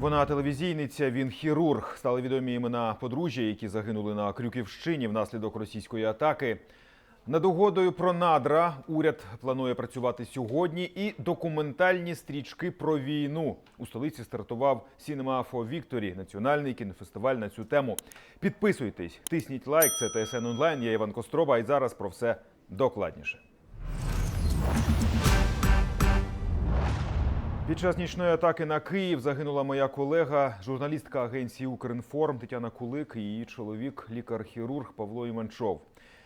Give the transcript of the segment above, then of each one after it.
Вона телевізійниця, він хірург. Стали відомі імена подружжя, які загинули на Крюківщині внаслідок російської атаки. Над угодою про надра уряд планує працювати сьогодні. І документальні стрічки про війну у столиці стартував Cinema for Victory, національний кінофестиваль на цю тему. Підписуйтесь, тисніть лайк. Це ТСН онлайн. Я Іван Костроба. І зараз про все докладніше. Під час нічної атаки на Київ загинула моя колега, журналістка агенції Укрінформ Тетяна Кулик і її чоловік, лікар-хірург Павло Іманчов.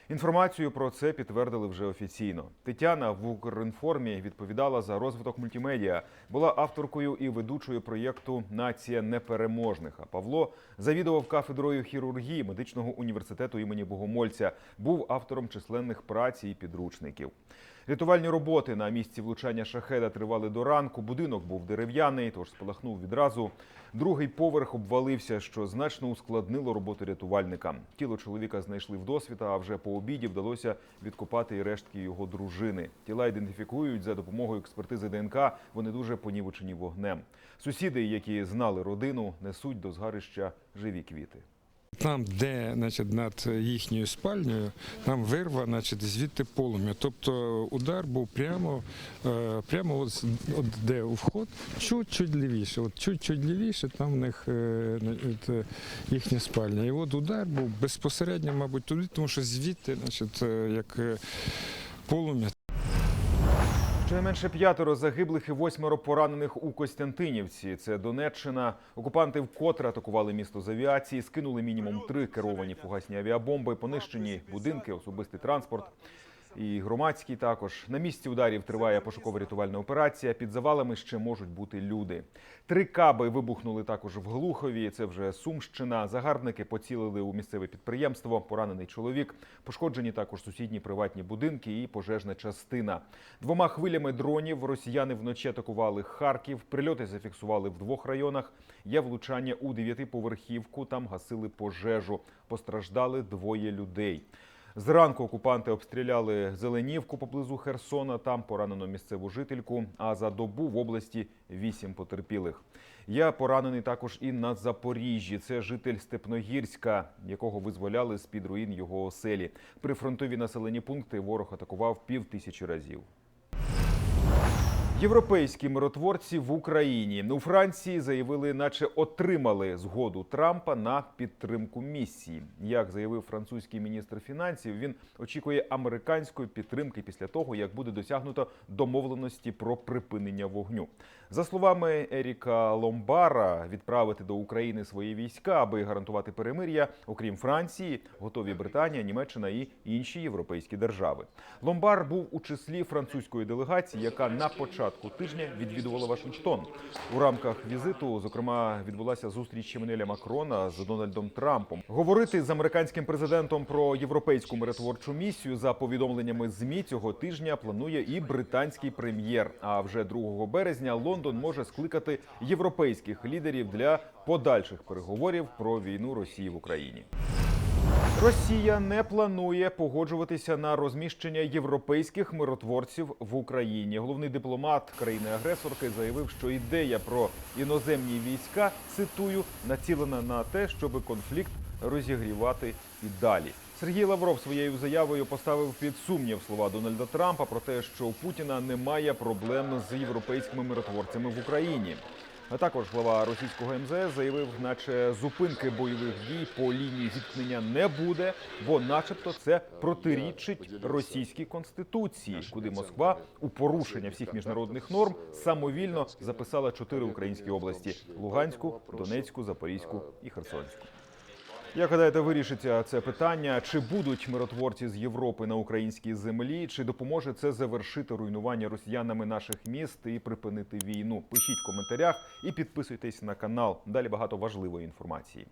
Інформацію про це підтвердили вже офіційно. Тетяна в Укрінформі відповідала за розвиток мультимедіа, була авторкою і ведучою проєкту Нація непереможних. А Павло завідував кафедрою хірургії медичного університету імені Богомольця, був автором численних праць і підручників. Рятувальні роботи на місці влучання шахеда тривали до ранку. Будинок був дерев'яний, тож спалахнув відразу. Другий поверх обвалився, що значно ускладнило роботу рятувальника. Тіло чоловіка знайшли вдосвіта, а вже по обіді вдалося відкопати і рештки його дружини. Тіла ідентифікують за допомогою експертизи ДНК. Вони дуже понівечені вогнем. Сусіди, які знали родину, несуть до згарища живі квіти. Там, де значить, над їхньою спальнею, там вирва, значить, звідти полум'я. Тобто удар був прямо, е, прямо от, от де вход, чуть-чуть лівіше. От чуть-чуть лівіше, там в них е, е, їхня спальня. І от удар був безпосередньо, мабуть, туди, тому що звідти, значить, як полум'я. Щонайменше п'ятеро загиблих і восьмеро поранених у Костянтинівці. Це Донеччина. Окупанти вкотре атакували місто з авіації, скинули мінімум три керовані фугасні авіабомби, понищені будинки, особистий транспорт. І громадський також на місці ударів триває пошуково-рятувальна операція. Під завалами ще можуть бути люди. Три каби вибухнули також в Глухові. Це вже Сумщина. Загарбники поцілили у місцеве підприємство. Поранений чоловік. Пошкоджені також сусідні приватні будинки і пожежна частина. Двома хвилями дронів росіяни вночі атакували Харків. Прильоти зафіксували в двох районах. Є влучання у дев'ятиповерхівку. Там гасили пожежу. Постраждали двоє людей. Зранку окупанти обстріляли Зеленівку поблизу Херсона. Там поранено місцеву жительку. А за добу в області вісім потерпілих. Я поранений також і на Запоріжжі. Це житель Степногірська, якого визволяли з під руїн його оселі. Прифронтові населені пункти ворог атакував пів тисячі разів. Європейські миротворці в Україні у Франції заявили, наче отримали згоду Трампа на підтримку місії. Як заявив французький міністр фінансів, він очікує американської підтримки після того, як буде досягнуто домовленості про припинення вогню. За словами Еріка Ломбара, відправити до України свої війська, аби гарантувати перемир'я, окрім Франції, готові Британія, Німеччина і інші європейські держави. Ломбар був у числі французької делегації, яка на початку тижня відвідувала Вашингтон. У рамках візиту, зокрема, відбулася зустріч Еммануеля Макрона з Дональдом Трампом. Говорити з американським президентом про європейську миротворчу місію за повідомленнями змі цього тижня планує і британський прем'єр. А вже 2 березня Лондон може скликати європейських лідерів для подальших переговорів про війну Росії в Україні. Росія не планує погоджуватися на розміщення європейських миротворців в Україні. Головний дипломат країни-агресорки заявив, що ідея про іноземні війська цитую націлена на те, щоб конфлікт розігрівати і далі. Сергій Лавров своєю заявою поставив під сумнів слова Дональда Трампа про те, що у Путіна немає проблем з європейськими миротворцями в Україні. А також глава російського МЗС заявив, наче зупинки бойових дій по лінії зіткнення не буде, бо, начебто, це протирічить російській конституції, куди Москва у порушення всіх міжнародних норм самовільно записала чотири українські області: Луганську, Донецьку, Запорізьку і Херсонську. Як гадаєте, вирішиться це питання? Чи будуть миротворці з Європи на українській землі? Чи допоможе це завершити руйнування росіянами наших міст і припинити війну? Пишіть в коментарях і підписуйтесь на канал. Далі багато важливої інформації.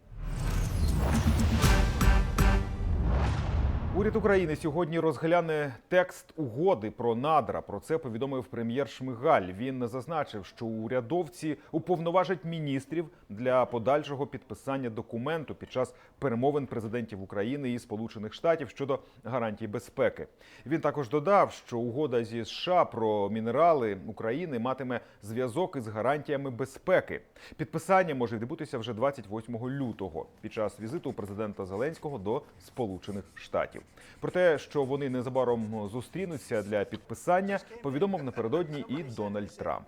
Уряд України сьогодні розгляне текст угоди про надра. Про це повідомив прем'єр Шмигаль. Він зазначив, що урядовці уповноважать міністрів для подальшого підписання документу під час перемовин президентів України і Сполучених Штатів щодо гарантій безпеки. Він також додав, що угода зі США про мінерали України матиме зв'язок із гарантіями безпеки. Підписання може відбутися вже 28 лютого під час візиту президента Зеленського до Сполучених Штатів. Про те, що вони незабаром зустрінуться для підписання, повідомив напередодні і Дональд Трамп.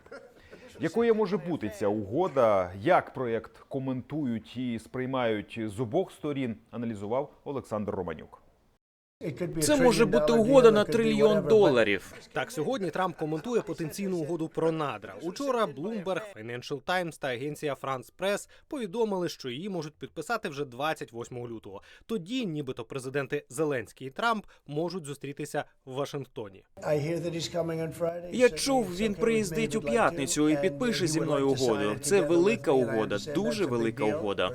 Якою може бути ця угода? Як проєкт коментують і сприймають з обох сторін? Аналізував Олександр Романюк. Це може бути угода на трильйон доларів. Так, сьогодні Трамп коментує потенційну угоду про надра. Учора Bloomberg, Financial Times та агенція France Press повідомили, що її можуть підписати вже 28 лютого. Тоді, нібито президенти Зеленський і Трамп можуть зустрітися в Вашингтоні. Я чув, він приїздить у п'ятницю і підпише зі мною угоду. Це велика угода, дуже велика угода.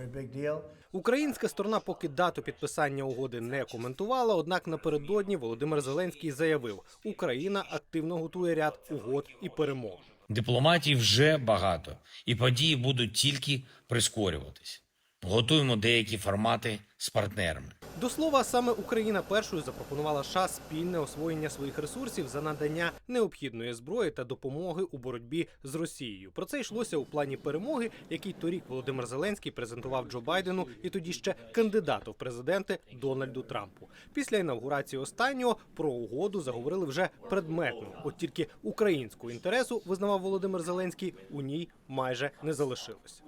Українська сторона поки дату підписання угоди не коментувала. Однак напередодні Володимир Зеленський заявив, Україна активно готує ряд угод і перемог. Дипломатії вже багато, і події будуть тільки прискорюватись. Готуємо деякі формати з партнерами. До слова, саме Україна першою запропонувала США спільне освоєння своїх ресурсів за надання необхідної зброї та допомоги у боротьбі з Росією. Про це йшлося у плані перемоги, який торік Володимир Зеленський презентував Джо Байдену і тоді ще кандидату в президенти Дональду Трампу. Після інавгурації останнього про угоду заговорили вже предметно. От тільки українського інтересу визнавав Володимир Зеленський у ній майже не залишилось.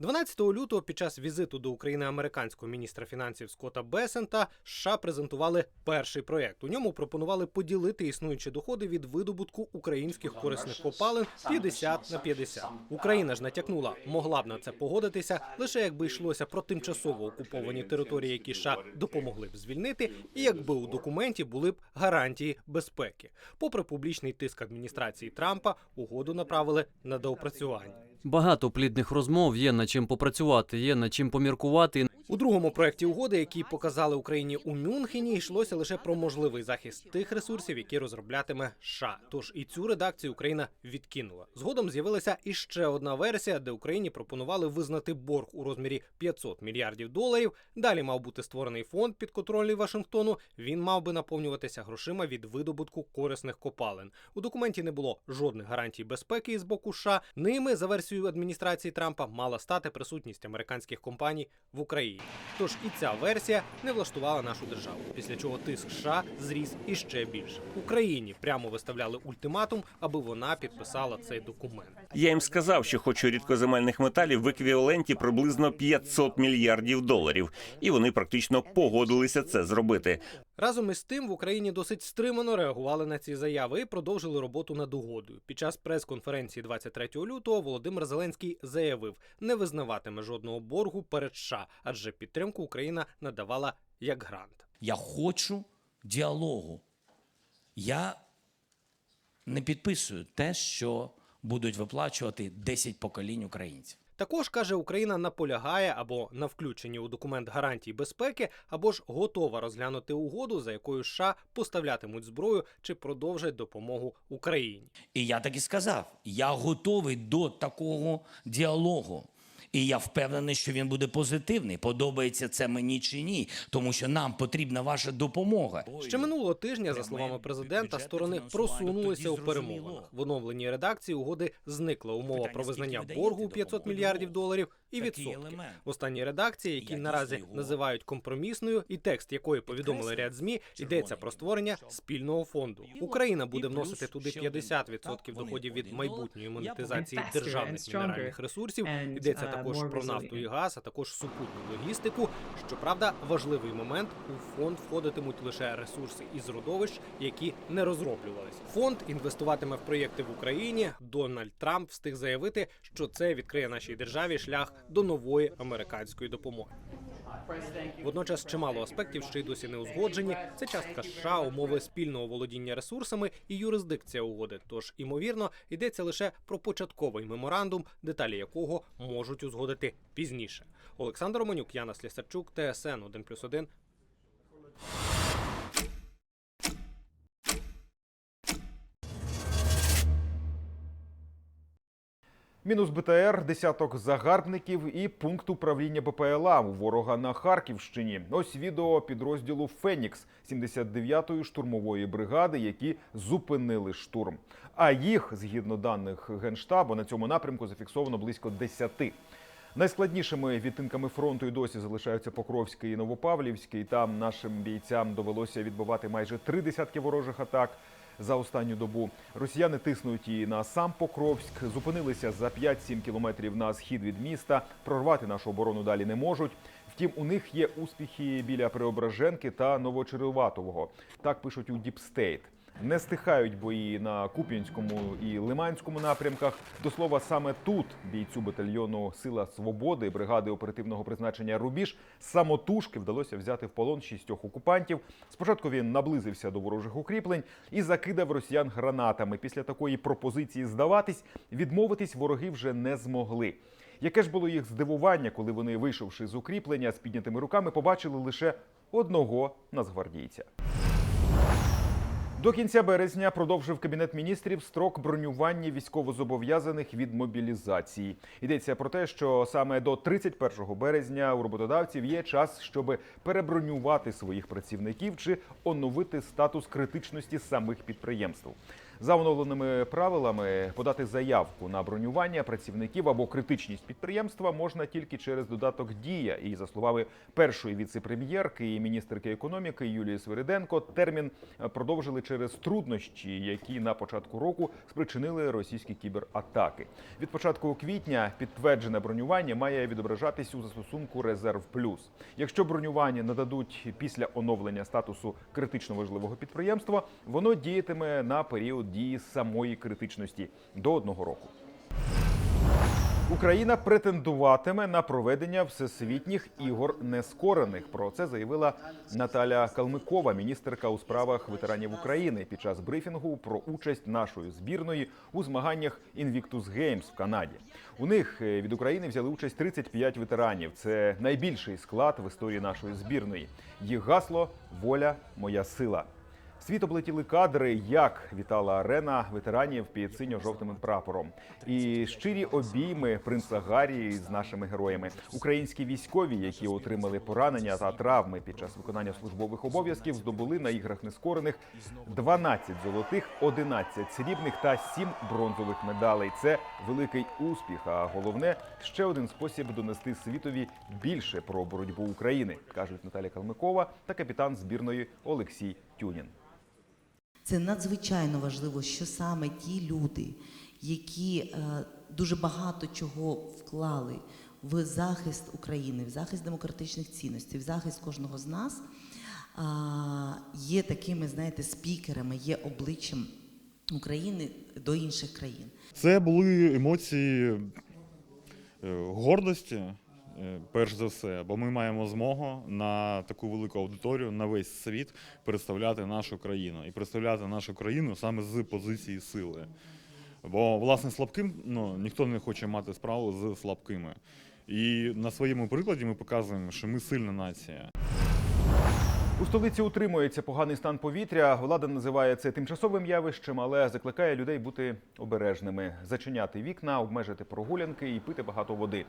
12 лютого під час візиту до України американського міністра фінансів Скотта Бесента США презентували перший проєкт. У ньому пропонували поділити існуючі доходи від видобутку українських корисних копалин 50 на 50. Україна ж натякнула, могла б на це погодитися лише якби йшлося про тимчасово окуповані території, які США допомогли б звільнити, і якби у документі були б гарантії безпеки. Попри публічний тиск адміністрації Трампа, угоду направили на доопрацювання. Багато плідних розмов є над чим попрацювати, є над чим поміркувати. У другому проєкті угоди, який показали Україні у Мюнхені, йшлося лише про можливий захист тих ресурсів, які розроблятиме США. Тож і цю редакцію Україна відкинула. Згодом з'явилася іще одна версія, де Україні пропонували визнати борг у розмірі 500 мільярдів доларів. Далі мав бути створений фонд підконтрольний Вашингтону. Він мав би наповнюватися грошима від видобутку корисних копалин. У документі не було жодних гарантій безпеки із боку США. Ними за версією адміністрації Трампа мала стати присутність американських компаній в Україні. Тож і ця версія не влаштувала нашу державу, після чого тиск США зріс іще більше. Україні прямо виставляли ультиматум, аби вона підписала цей документ. Я їм сказав, що хочу рідкоземельних металів в еквіваленті приблизно 500 мільярдів доларів, і вони практично погодилися це зробити. Разом із тим в Україні досить стримано реагували на ці заяви і продовжили роботу над угодою. Під час прес-конференції 23 лютого Володимир Зеленський заявив, не визнаватиме жодного боргу перед США, адже підтримку Україна надавала як грант. Я хочу діалогу. Я не підписую те, що будуть виплачувати 10 поколінь українців. Також каже, Україна наполягає або на включенні у документ гарантій безпеки, або ж готова розглянути угоду, за якою США поставлятимуть зброю чи продовжать допомогу Україні. І я так і сказав: я готовий до такого діалогу. І я впевнений, що він буде позитивний. Подобається це мені чи ні, тому що нам потрібна ваша допомога. Ще минулого тижня, за словами президента, сторони просунулися у перемовинах. В оновленій редакції угоди зникла умова про визнання боргу у 500 мільярдів доларів і відсотки. В останній редакції, які наразі називають компромісною, і текст якої повідомили ряд змі, йдеться про створення спільного фонду. Україна буде вносити туди 50% доходів від майбутньої монетизації державних мінеральних ресурсів. Йдеться також про нафту і газ, а також супутню логістику. Щоправда, важливий момент у фонд входитимуть лише ресурси із родовищ, які не розроблювались. Фонд інвестуватиме в проєкти в Україні. Дональд Трамп встиг заявити, що це відкриє нашій державі шлях до нової американської допомоги. Водночас чимало аспектів ще й досі не узгоджені. Це частка США, умови спільного володіння ресурсами і юрисдикція угоди. Тож, імовірно, йдеться лише про початковий меморандум, деталі якого можуть узгодити пізніше. Олександр Романюк, Яна Слісарчук, ТСН 1+,1, Мінус БТР, десяток загарбників і пункт управління БПЛА у ворога на Харківщині. Ось відео підрозділу Фенікс 79-ї штурмової бригади, які зупинили штурм. А їх, згідно даних генштабу, на цьому напрямку зафіксовано близько 10. Найскладнішими відтинками фронту і досі залишаються Покровський і Новопавлівський. Там нашим бійцям довелося відбивати майже три десятки ворожих атак за останню добу. Росіяни тиснуть і на сам Покровськ, зупинилися за 5-7 кілометрів на схід від міста. Прорвати нашу оборону далі не можуть. Втім, у них є успіхи біля Преображенки та Новочереватового. Так пишуть у Діпстейт. Не стихають бої на Куп'янському і Лиманському напрямках. До слова, саме тут бійцю батальйону Сила Свободи бригади оперативного призначення Рубіж самотужки вдалося взяти в полон шістьох окупантів. Спочатку він наблизився до ворожих укріплень і закидав росіян гранатами. Після такої пропозиції здаватись, відмовитись вороги вже не змогли. Яке ж було їх здивування, коли вони, вийшовши з укріплення з піднятими руками, побачили лише одного нацгвардійця. До кінця березня продовжив кабінет міністрів строк бронювання військовозобов'язаних від мобілізації. Йдеться про те, що саме до 31 березня у роботодавців є час, щоб перебронювати своїх працівників чи оновити статус критичності самих підприємств. За оновленими правилами подати заявку на бронювання працівників або критичність підприємства можна тільки через додаток Дія. І за словами першої віце-прем'єрки і міністерки економіки Юлії Свириденко, термін продовжили через труднощі, які на початку року спричинили російські кібератаки. Від початку квітня підтверджене бронювання має відображатись у застосунку Резерв Плюс. Якщо бронювання нададуть після оновлення статусу критично важливого підприємства, воно діятиме на період дії самої критичності до одного року. Україна претендуватиме на проведення всесвітніх ігор нескорених. Про це заявила Наталя Калмикова, міністерка у справах ветеранів України, під час брифінгу про участь нашої збірної у змаганнях Invictus Games в Канаді. У них е, від України взяли участь 35 ветеранів. Це найбільший склад в історії нашої збірної. Їх гасло Воля, моя сила. Світ облетіли кадри, як вітала арена ветеранів під синьо-жовтим прапором, і щирі обійми принца Гаррі з нашими героями. Українські військові, які отримали поранення та травми під час виконання службових обов'язків, здобули на іграх нескорених 12 золотих, 11 срібних та 7 бронзових медалей. Це великий успіх. А головне ще один спосіб донести світові більше про боротьбу України, кажуть Наталя Калмикова та капітан збірної Олексій Тюнін. Це надзвичайно важливо, що саме ті люди, які е, дуже багато чого вклали в захист України, в захист демократичних цінностей, в захист кожного з нас, є такими, знаєте, спікерами, є обличчям України до інших країн. Це були емоції е, гордості, перш за все, бо ми маємо змогу на таку велику аудиторію, на весь світ представляти нашу країну і представляти нашу країну саме з позиції сили. Бо, власне, слабким ну, ніхто не хоче мати справу з слабкими. І на своєму прикладі ми показуємо, що ми сильна нація. У столиці утримується поганий стан повітря. Влада називає це тимчасовим явищем, але закликає людей бути обережними, зачиняти вікна, обмежити прогулянки і пити багато води.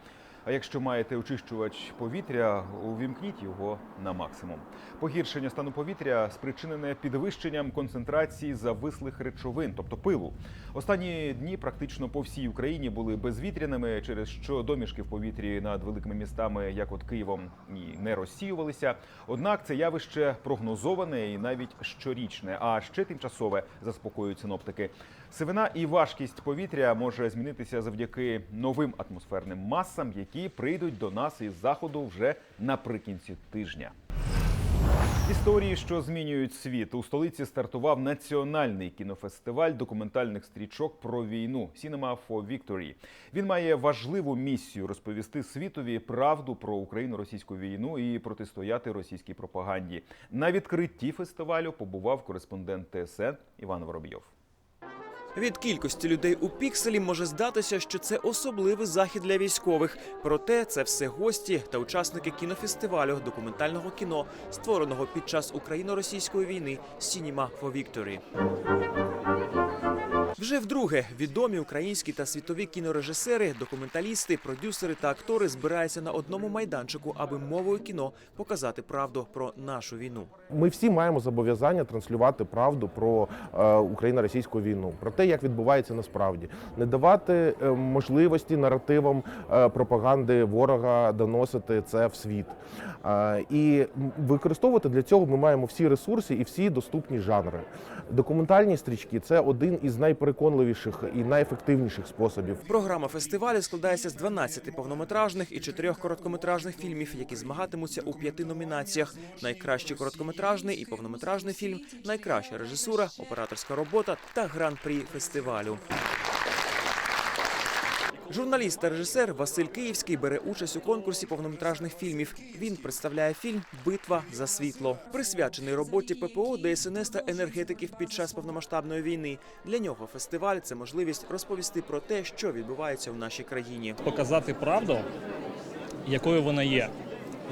А якщо маєте очищувач повітря, увімкніть його на максимум. Погіршення стану повітря спричинене підвищенням концентрації завислих речовин, тобто пилу. Останні дні практично по всій Україні були безвітряними, через що домішки в повітрі над великими містами, як от Києвом, і не розсіювалися. Однак це явище прогнозоване і навіть щорічне, а ще тимчасове, заспокоюють синоптики. Сивина і важкість повітря може змінитися завдяки новим атмосферним масам, які прийдуть до нас із заходу вже наприкінці тижня. Історії, що змінюють світ. У столиці стартував національний кінофестиваль документальних стрічок про війну Cinema for Victory. Він має важливу місію розповісти світові правду про Україно-російську війну і протистояти російській пропаганді. На відкритті фестивалю побував кореспондент ТСН Іван Воробйов. Від кількості людей у пікселі може здатися, що це особливий захід для військових. Проте це все гості та учасники кінофестивалю документального кіно, створеного під час україно-російської війни Cinema for Victory. Вже вдруге відомі українські та світові кінорежисери, документалісти, продюсери та актори збираються на одному майданчику, аби мовою кіно показати правду про нашу війну. Ми всі маємо зобов'язання транслювати правду про е, Україно-російську війну, про те, як відбувається насправді, не давати е, можливості наративам е, пропаганди ворога доносити це в світ. І використовувати для цього ми маємо всі ресурси і всі доступні жанри. Документальні стрічки це один із найпереконливіших і найефективніших способів Програма фестивалю складається з 12 повнометражних і 4 короткометражних фільмів, які змагатимуться у п'яти номінаціях: найкращий короткометражний і повнометражний фільм, найкраща режисура, операторська робота та гран-прі фестивалю. Журналіст та режисер Василь Київський бере участь у конкурсі повнометражних фільмів. Він представляє фільм Битва за світло, присвячений роботі ППО, ДСНС та енергетиків під час повномасштабної війни. Для нього фестиваль це можливість розповісти про те, що відбувається в нашій країні. показати правду, якою вона є.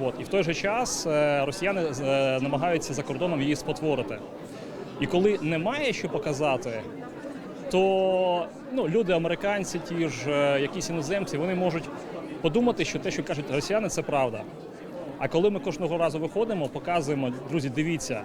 От. І в той же час е, росіяни е, намагаються за кордоном її спотворити. І коли немає що показати, то ну, люди, американці, ті ж е, якісь іноземці, вони можуть подумати, що те, що кажуть росіяни, це правда. А коли ми кожного разу виходимо, показуємо, друзі, дивіться,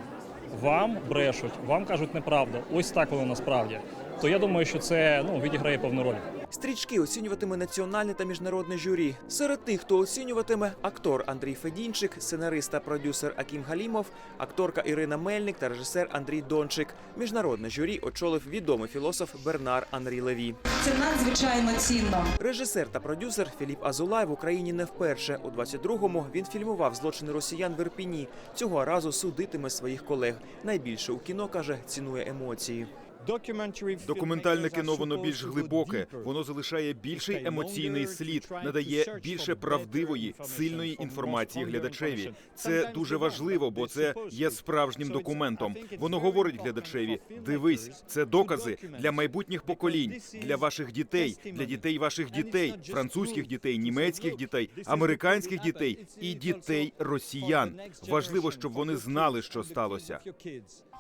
вам брешуть, вам кажуть неправду. Ось так воно насправді. То я думаю, що це ну, відіграє певну роль. Стрічки оцінюватиме національне та міжнародне журі. Серед тих, хто оцінюватиме актор Андрій Федінчик, сценарист та продюсер Акім Галімов, акторка Ірина Мельник та режисер Андрій Дончик. Міжнародне журі очолив відомий філософ Бернар Анрі Леві. Це надзвичайно цінно. Режисер та продюсер Філіп Азулай в Україні не вперше. У 22-му він фільмував злочини росіян в Ірпіні. Цього разу судитиме своїх колег. Найбільше у кіно каже, цінує емоції. Документальне кіно воно більш глибоке, воно залишає більший емоційний слід, надає більше правдивої, сильної інформації глядачеві. Це дуже важливо, бо це є справжнім документом. Воно говорить глядачеві: дивись, це докази для майбутніх поколінь, для ваших дітей, для дітей ваших дітей, французьких дітей, німецьких дітей, американських дітей і дітей росіян. Важливо, щоб вони знали, що сталося.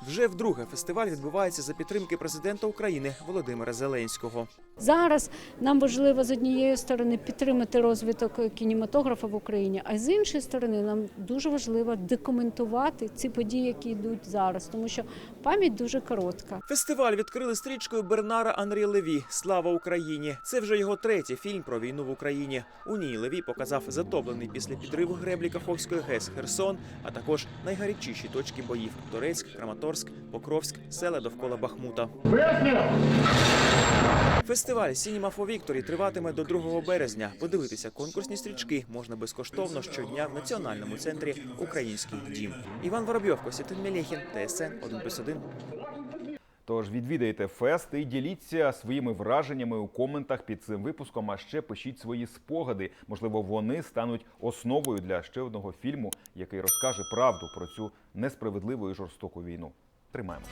Вже вдруге фестиваль відбувається за підтримки президента України Володимира Зеленського. Зараз нам важливо з однієї сторони підтримати розвиток кінематографа в Україні, а з іншої сторони нам дуже важливо документувати ці події, які йдуть зараз, тому що пам'ять дуже коротка. Фестиваль відкрили стрічкою Бернара Анрі Леві Слава Україні. Це вже його третій фільм про війну в Україні. У ній Леві показав затоплений після підриву греблі Каховської ГЕС Херсон, а також найгарячіші точки боїв: Торецьк, Краматорськ, Покровськ, села довкола Бахмута. Фестиваль Cinema for Victory триватиме до 2 березня. Подивитися конкурсні стрічки можна безкоштовно щодня в національному центрі Український дім. Іван Воробйов, Костянтин Мелєхін, ТСН 1+,1. Тож відвідайте фест і діліться своїми враженнями у коментах під цим випуском. А ще пишіть свої спогади. Можливо, вони стануть основою для ще одного фільму, який розкаже правду про цю несправедливу і жорстоку війну. Тримаємо.